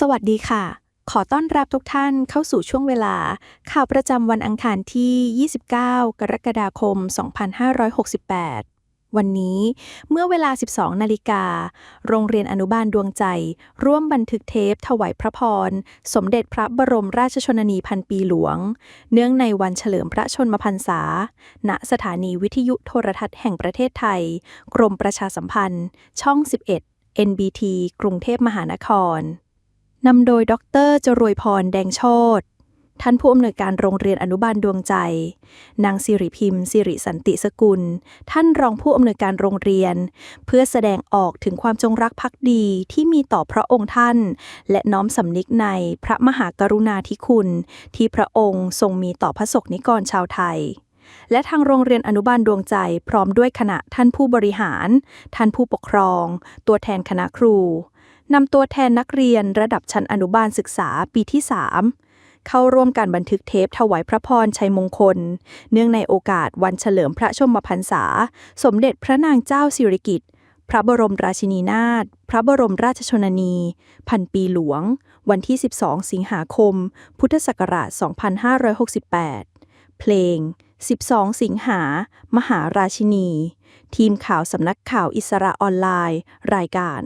สวัสดีค่ะ ขอต้อนรับทุกท่านเข้าสู่ช่วงเวลา ข่าวประจำวันอังคารที่ 29 กรกฎาคม 2568 วันนี้เมื่อเวลา 12 นาฬิกา โรงเรียนอนุบาลดวงใจ ร่วมบันทึกเทปถวายพระพร สมเด็จพระบรมราชชนนีพันปีหลวง เนื่องในวันเฉลิมพระชนมพรรษา ณ สถานีวิทยุโทรทัศน์แห่งประเทศไทย กรมประชาสัมพันธ์ ช่อง 11 NBT กรุงเทพมหานคร นำโดยดรจรวยพรแดงโชตท่านผู้อำนวยการโรงเรียนอนุบาลดวงใจ นางสิริพิมพ์สิริสันติสกุล ท่านรองผู้อำนวยการโรงเรียน เพื่อแสดงออกถึงความจงรักภักดีที่มีต่อพระองค์ท่าน และน้อมสำนึกในพระมหากรุณาธิคุณ ที่พระองค์ทรงมีต่อพระสกนิกรชาวไทย และทางโรงเรียนอนุบาลดวงใจ พร้อมด้วยคณะท่านผู้บริหาร ท่านผู้ปกครอง ตัวแทนคณะครู นำตัวแทนนักเรียนระดับชั้นอนุบาลศึกษาปีที่ 3 เข้าร่วมการบันทึกเทปถวายพระพรชัยมงคล เนื่องในโอกาสวันเฉลิมพระชมพรรษา สมเด็จพระนางเจ้าสิริกิติ์พระบรมราชินีนาถพระบรมราชชนนี พันปีหลวง วันที่ 12 สิงหาคม พุทธศักราช 2568 เพลง 12 สิงหา มหาราชินี ทีมข่าวสำนักข่าวอิสระออนไลน์ รายการ